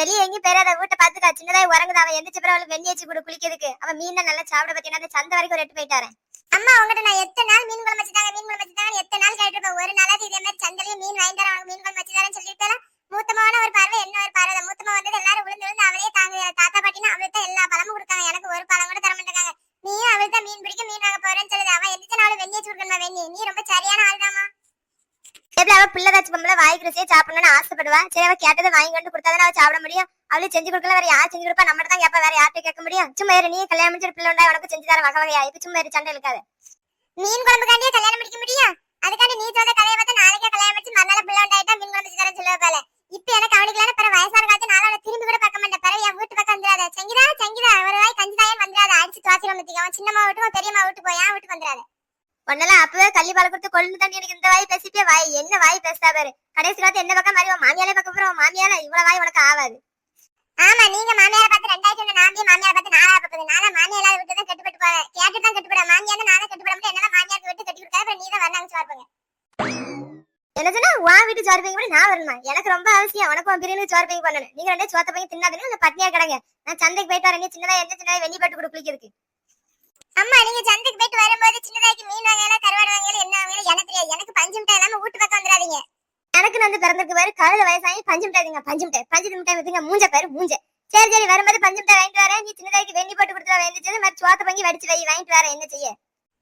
வெளியே எங்கேயும் போயிடாத வீட்டை பாத்துக்கா சின்னதா உறங்குது? அவன் எந்த பிறகு அவளுக்கு வெண்ணி வச்சு கூட குளிக்கிறதுக்கு. அவன் மீன் நல்லா சாப்பிட பத்தினா சந்தை வரைக்கும் ஒரு எட்டு போயிட்டாரன் அம்மா உங்ககிட்ட நான் எத்தனை நாள் மீன் குழம்பு வச்சுட்டாங்க மீன் குழம்பு வச்சுட்டாங்க எத்தனை நாள் கேட்டிருப்பேன் ஒரு அவ பிள்ளை வச்சு பொம்பளை வாய் ருசியா சாப்பிடணும்னு ஆசைப்படுவா. சரி அவ கேட்டதை வாங்கி கொண்டு கொடுத்தாதான் அவ சாப்பிட முடியும்? அவளே செஞ்சு கொடுக்கல வேற யார் செஞ்சு கொடுப்பா? நம்ம தான் கேப்பா வேற யார்கிட்ட கேட்க முடியும்? சும்மா இரு நீ கல்யாணம் முடிச்சு பிள்ளை உண்டா? உனக்கு செஞ்சு தர வகை வகையா? இப்ப சும்மா இரு சண்டை இருக்காது மீன் குழம்புக்காண்டியே கல்யாணம் முடிக்க முடியும்? அதுக்காண்டி நீ சொல்ற கதையை பார்த்து நாளைக்கே கல்யாணம் முடிச்சு மறுநாள் பிள்ளை உண்டாயிட்டா மீன் குழம்பு தரேன் சொல்லுவ போல. இப்ப எனக்கு அவனுக்கு பிற வயசான காலத்து நாளோட திரும்பி கூட பார்க்க மாட்டேன். பிறகு என் வீட்டு பக்கம் வந்துடாத. செங்கிதா செங்கிதா ஒரு வாய் கஞ்சிதாயன் வந்துடாத. அடிச்சு துவாச்சிரம் பத்திக்க அவன் சின்னம்மா வீட்டுக்கும் பெரியம்மா வீட்டுக்கு போய் என் வீட்டுக்கு வந்துடாத. உன்னெல்லாம் அப்பவே கள்ளி பால் கொடுத்து கொழுந்து தண்ணி எனக்கு இந்த வாய் பேசிட்டே வாய். என்ன வாய் பேசுறா பாரு. கடைசி காலத்து என்ன பக்கம் மாதிரி உன் மாமியாலே பக்கம் போற. மாமியால இவ்வளவு வாய் உனக்கு ஆகாது ஆமா நீங்க மாமியார பார்த்து ரெண்டாயிரத்தி ஒண்ணு நாமே மாமியார பார்த்து நாலா பார்ப்பது? நானா மாமியார விட்டு தான் கட்டுப்பட்டு போறேன் கேட்டு தான் கட்டுப்பட மாமியார் நானும் கட்டுப்பட முடியும் என்னால மாமியாருக்கு விட்டு கட்டி கொடுக்காத நீ தான் வரலாங்க சார்பங்க என்ன சொன்னா உன் வீட்டு சோறு பையன் கூட நான் வரணுமா? எனக்கு ரொம்ப அவசியம். உனக்கு உன் பிரியாணி சோறு பையன் பண்ணணும். நீங்க ரெண்டே சோத்த பையன் தின்னாதுன்னு அந்த பட்னியா கிடங்க. நான் சந்தைக்கு போயிட்டு வரேன். சின்னதா எந்த சின்னதா வெண்ணி பட்டு கொடு குளிக்கிறதுக்கு. அம்மா நீங்க சந்தைக்கு போயிட்டு வரும்போது சின்னதாக்கி மீன் வாங்கல கருவாடு வாங்கல என்ன வாங்கல எனக்கு தெரியாது. எனக்கு பஞ்சு மிட்டாய் இல்லாம வீட்டு பக்கம் வந்துடாதீங்க. எனக்கு வந்து பிறந்திருக்கு பேரு கழுத வயசாகி பஞ்சு மிட்டாய்ங்க பஞ்சு மிட்டாய் பஞ்சு மிட்டாய் வித்துங்க மூஞ்ச பேரு மூஞ்ச. சரி சரி வரும்போது பஞ்சு மிட்டாய் வாங்கிட்டு வரேன். நீ சின்னதாக்கி வெண்ணி போட்டு கொடுத்துருவா எந்திரிச்சது மாதிரி சோத்த பங்கி வடிச்சு வை வாங்கிட்டு வரேன். என்ன செய்ய?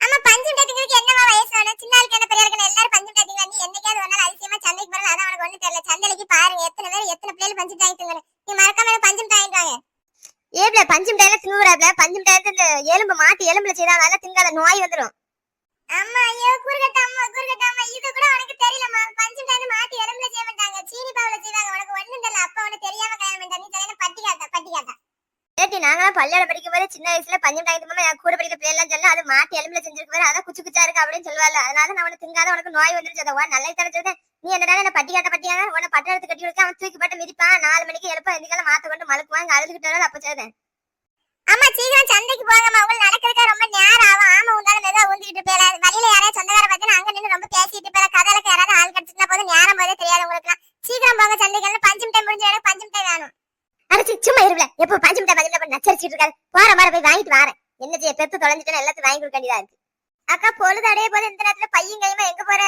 அம்மா பஞ்சு மிட்டாய்க்கு என்னவா வயசு வேணும்? சின்ன ஆளுக்கு என்ன பெரிய ஆளுக்கு எல்லாரும் பஞ்சு மிட்டாய் நீ என்னைக்காவது ஒரு நாள் அதிசயமா சந்தைக்கு போறது அதான் உனக்கு ஒண்ணு தெரியல. சந்தைக்கு பாருங்க எத்தனை பேர் எத்தனை பிள்ளைகள் பஞ்சு மிட்டாய் நீ மறக்காம பஞ்சு ஏப்ல பஞ்சு மிட்டாயில திங்குறாப்ல பஞ்சு மிட்டாயில இந்த எலும்பு மாட்டி எலும்புல செய்தா அதெல்லாம் திங்காத நோய் வந்துடும் அம்மா ஐயோ குறுகட்ட அம்மா குறுகட்ட அம்மா இது கூட உனக்கு தெரியலம்மா. பஞ்சு மிட்டாய் மாட்டி எலும்புல செய்ய மாட்டாங்க. சீனி பாவுல செய்வாங்க. உனக்கு ஒண்ணும் தெரியல. அப்பா உனக்கு தெரியாம கல்யாணம் பண்ணிட்டா நீ சரியான பட்டி காட்டா பட்டி காட்டா ஏட்டி நாங்களாம் பள்ளியோட படிக்கும் போது சின்ன வயசுல பஞ்சு மிட்டாய் திங்கமா என் கூட படிக்கிற பிள்ளை எல்லாம் சொல்ல அது மாட்டி எலும்புல செஞ்சிருக்கு பாரு அதான் குச்சி குச்சா இருக்கு அப்படின்னு சொல்லுவாள் அதனால நான் உனக்கு திங்காத உனக்கு நோய் வந்துருச்சு. அதை நல்ல தரச்சது நீ என்னடா என்ன பட்டி காட்ட பட்டியாக உன பட்டு எடுத்து கட்டி கொடுக்க அவன் தூக்கி போட்டு மிதிப்பான் நாலு மணிக்கு எழுப்ப எதுக்கால மாத்த கொண்டு மலுக்குவாங்க அழுதுகிட்டு அப்ப சொல்லுதேன் அம்மா சீக்கிரம் சந்தைக்கு போங்கம்மா. உங்களுக்கு நடக்கிறதுக்கு ரொம்ப நேரம் ஆகும். ஆமா உண்டால மெதுவா ஊந்திக்கிட்டு போயில வழியில யாராவது சொந்தக்கார பார்த்தா அங்க நின்று ரொம்ப பேசிட்டு போயில கதலுக்கு யாராவது ஆள் கிடைச்சிருந்தா போதும். நேரம் போதே தெரியாது உங்களுக்கு சீக்கிரம் போங்க சந்தைக்கு பஞ்சு மிட்டாய் முடிஞ்ச எனக்கு பஞ்சு மிட்டாய் வேணும். அரைச்சி சும்மா இருல எப்போ பஞ்சு மிட்டாய் பஞ்சு மிட்டாய் நச்சரிச்சிட்டு இருக்காது. போற மாதிரி போய் வாங்கிட்டு வரேன். என்ன செய்ய பெத்து தொலைஞ்சிட்டு எல்லாத்தையும் வாங்கி கொடுக்க வேண்டியதா இருக்கு. அக்கா பொழுது அடைய போது இந்த நேரத்துல பையன் கையுமா எங்க போற?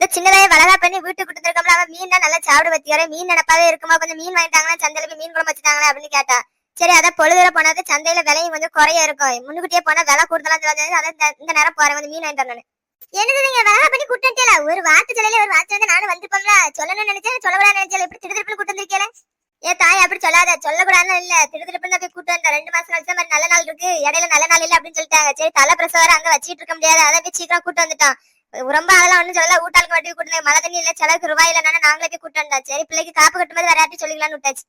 இந்த சின்னதாய வளகா பண்ணி வீட்டுக்கு கொடுத்துருக்கோம்ல அவன் மீன் தான் நல்லா சாப்பிட பத்தியாரு மீன் நினப்பாவே இருக்குமா? கொஞ்சம் மீன் வாங்கிட்டாங்கன்னா சந்தையில போய் மீன் குழம்பு வச்சுட்டாங்களே அப்படின்னு கேட்டா. சரி அதான் பொழுதுல போனது சந்தையில விலையும் கொஞ்சம் குறைய இருக்கும். முன்னுக்குட்டியே போனா விலை கூடுதலாம் தெரியாது அதான் இந்த- நேரம் போறேன் வந்து மீன் வாங்கிட்டு வரணும் என்னது நீங்க வேலை பண்ணி கூட்டிட்டேல ஒரு வார்த்தை சொல்லல ஒரு வார்த்தை வந்து நானும் வந்து சொல்லணும்னு நினைச்சேன் சொல்லக்கூடாது நினைச்சேன். எப்படி திருத்திருப்பு கூட்டு வந்திருக்கேன் ஏ தாய் அப்படி சொல்லாத சொல்லக்கூடாதுன்னு இல்ல. திருத்திருப்பு போய் கூட்டு வந்தேன். ரெண்டு மாசம் கழிச்சு மாதிரி நல்ல நாள் இருக்கு. இடையில நல்ல நாள் இல்ல அப்படின்னு சொல்லிட்டாங்க. சரி தலை பிரசவம் அங்க வச்சுட்டு இருக்க முடியாது. அதை போய் சீக்கிரம் கூட்டு வந்துட்டான் ரொம்ப அதெல்லாம் ஒண்ணும் சொல்லல. ஊட்டாளுக்கு வட்டி கூட்டு மழை தண்ணி இல்ல செலவுக்கு ரூபாய் இல்லைன்னா நாங்களே போய் சரி பிள்ளைக்கு காப்பு கட்டும்போது வேற யார்ட்டையும் சொல்லிக்கலாம்னு விட்டாச்சு.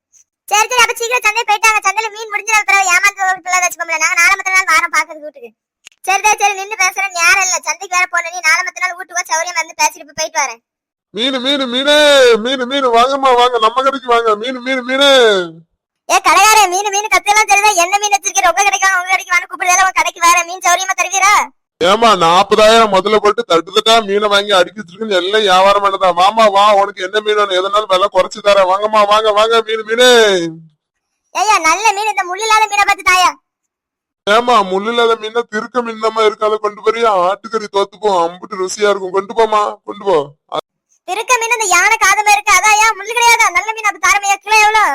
சரி சரி அப்ப சீக்கிரம் சந்தை போயிட்டாங்க. சந்தையில மீன் முடிஞ்ச பிறகு ஏமாந்து பிள்ளை வச்சுக்கோம்ல நாங்க நாலு மத்த நாள் வாரம் பாக்குறது வீட்டுக்கு. சரிதா சரி நின்னு பேசுறேன் நேரம் இல்ல. சந்தைக்கு வேற போன நீ நாலு மத்த நாள் வீட்டுக்கு சௌரியம் வந்து பேசிட்டு போய் போயிட்டு வரேன். மீன் மீன் மீனே மீன் மீன் வாங்கம்மா வாங்க. நம்ம கடைக்கு வாங்க. மீன் மீன் மீன். ஏ கடைக்காரே மீன் மீன் கத்தெல்லாம் தெரியுதா? என்ன மீன் வச்சிருக்கீங்க உங்க கிடைக்கும். உங்க கடைக்கு வாங்க கூப்பிடுறதா உங்க கடைக்கு வேற மீன் சௌரியமா தருவீரா? ஏமா நாற்பதாயிரம் முதல்ல போட்டு தட்டு தட்டா மீனை வாங்கி அடிக்க வச்சிருக்குன்னு எல்லாம் வியாபாரம் பண்ணதா? மாமா வா உனக்கு என்ன மீன் வேணும்? எதனாலும் விலை குறைச்சு தரேன். வாங்கம்மா வாங்க வாங்க மீன் மீனே. ஏய்யா நல்ல மீன் இந்த முள்ளு இல்லாத மீனை பார்த்து தாயா? ஏமா முள்ளு இல்லாத மீனா திருக்க மீனமா இருக்கு. அதை கொண்டு போறியா? ஆட்டுக்கறி தோத்துப்போம் அம்புட்டு ருசியா இருக்கும். கொண்டு போமா கொண்டு போ. திருக்க மீன் இந்த யானை காதமா இருக்கு. அதாயா முள்ளு கிடையாதா? நல்ல மீன் அப்ப தாரமையா கிலோ எவ்வளவு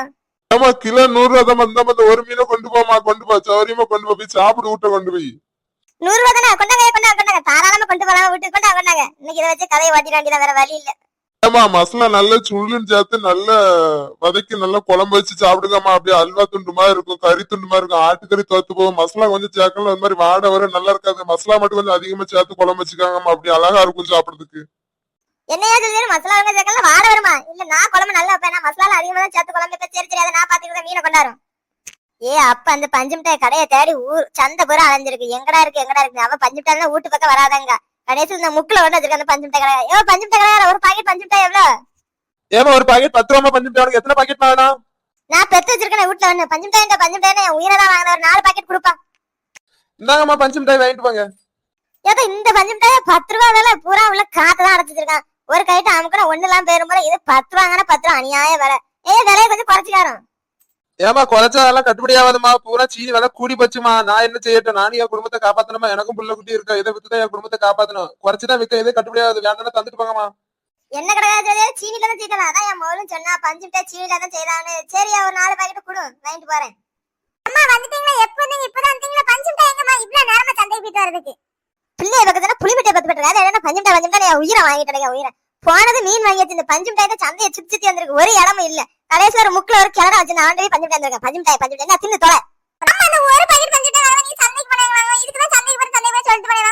ஏமா கிலோ நூறு ரூபா தான் ஒரு மீனை கொண்டு போமா கொண்டு போ. சௌரியமா கொண்டு போ. போய் சாப்பிடு விட்ட கொண்டு போய். நூறு ரூபா தானே? கொண்டாங்க கொண்டாங்க கொண்டாங்க. தாராளமா கொண்டு போலாம்? வீட்டுக்கு கொண்டாங்க கொண்டாங்க. இன்னைக்கு இதை வச்சு கதையை ஓட்டிட வேண்டியதா வேற வழி இல்ல. ஏமா மசாலா நல்ல சுள்ளுன்னு சேர்த்து நல்ல வதக்கி நல்லா குழம்பு வச்சு சாப்பிடுங்கம்மா. அப்படியே அல்வா துண்டு மாதிரி இருக்கும் கறி துண்டு மாதிரி இருக்கும். ஆட்டுக்கறி தோத்து போகும். மசாலா கொஞ்சம் சேர்க்கலாம் அது மாதிரி வாடை வர நல்லா இருக்காது. மசாலா மட்டும் கொஞ்சம் அதிகமா சேர்த்து குழம்பு வச்சுக்காங்கம்மா. அப்படி அழகா இருக்கும் சாப்பிடுறதுக்கு. என்னையா சொல்லி மசாலா சேர்க்கல வாட வருமா? இல்ல நான் குழம்பு நல்லா வைப்பேன்? மசாலா அதிகமா தான் சேர்த்து குழம்பு சரி சரி. அதை நான் பாத்துக்கிறேன் மீனை கொண்டாரும் ஏ அப்ப அந்த பஞ்சு மிட்டாய் கடையை தேடி ஊர் சந்தை பூரா அலைஞ்சிருக்கு எங்கடா இருக்கு எங்கடா இருக்கு அவ பஞ்சு மிட்டாய் வீட்டு பக்கம் வராதாங்க கடைசியில் இந்த முக்குல ஒண்ணு வச்சிருக்க அந்த பஞ்சு மிட்டாய் கடை ஏ பஞ்சு மிட்டாய் கடை ஒரு பாக்கெட் பஞ்சு மிட்டாய் எவ்வளவு ஏமா ஒரு பாக்கெட் பத்து ரூபா பஞ்சு உனக்கு எத்தனை பாக்கெட் வேணும் நான் பெத்து வச்சிருக்கேன் வீட்டுல ஒண்ணு பஞ்சு மிட்டாய் பஞ்சு மிட்டாய் என் உயிரை தான் வாங்கின ஒரு நாலு பாக்கெட் கொடுப்பா இந்தாங்கம்மா பஞ்சு மிட்டாய் வாங்கிட்டு போங்க ஏதோ இந்த பஞ்சு மிட்டாய் பத்து ரூபா விலை பூரா உள்ள காத்து தான் அடைச்சிருக்கான் ஒரு கைட்டு அமுக்கணும் ஒண்ணு எல்லாம் போயிரும் போல இது பத்து ரூபாங்கன்னா பத்து ரூபா அநியாய விலை ஏ விலையை கொஞ்சம் குறைச்சு ஆச்சுக்காரன் ஏமா குறைச்சதெல்லாம் கட்டுப்படி ஆகாதுமா பூரா சீனி வேலை கூடி போச்சுமா நான் என்ன செய்யட்டும்? நானும் என் குடும்பத்தை காப்பாத்தணுமா? எனக்கும் புள்ள குட்டி இருக்கா? இதை வித்துதான் என் குடும்பத்தை காப்பாத்தணும். குறைச்சுதான் விற்க எதே கட்டுப்படி ஆகாது. வேண்டாம் தந்துட்டு போங்கம்மா. என்ன கிடையாது சீனில தான் செய்யலாம் அதான் என் மகளும் சொன்னா பஞ்சு சீனில தான் செய்யலாம்னு. சரி ஒரு நாலு பாக்கெட் கொடு. வாங்கிட்டு போறேன். அம்மா வந்துட்டீங்களா? எப்போ வந்தீங்க? இப்பதான் வந்தீங்களா பஞ்சு மிட்டாய் எங்கம்மா? இவ்வளவு நேரமா சந்தை போயிட்டு வரதுக்கு பிள்ளைய பக்கத்துல புளி பத்து பட்டு. வேற என்ன பஞ்சு மிட்டாய் பஞ்சு என் உயிரை வாங்கிட்டேன் உயிரை. போனது மீன் வாங்கியாச்சு. இந்த பஞ்சு மிட்டாய் சந்தையை சுத்தி சுத்தி வந்திருக்கு. ஒரு இடமும் இல்ல. கடைசி ஒரு முக்கில் ஒரு கிழட வச்சு நான் ஆண்டவே பஞ்சு மிட்டாய் வந்திருக்கேன் பஞ்சு மிட்டாய் பஞ்சு மிட்டாய். தின்னு தொலை. ஒரு பாக்கெட் பஞ்சு மிட்டாய் நீ சந்தைக்கு போனாங்க இதுக்கு தான் சந்தைக்கு போய் சந்தைக்கு போய் சொல்லிட்டு போனா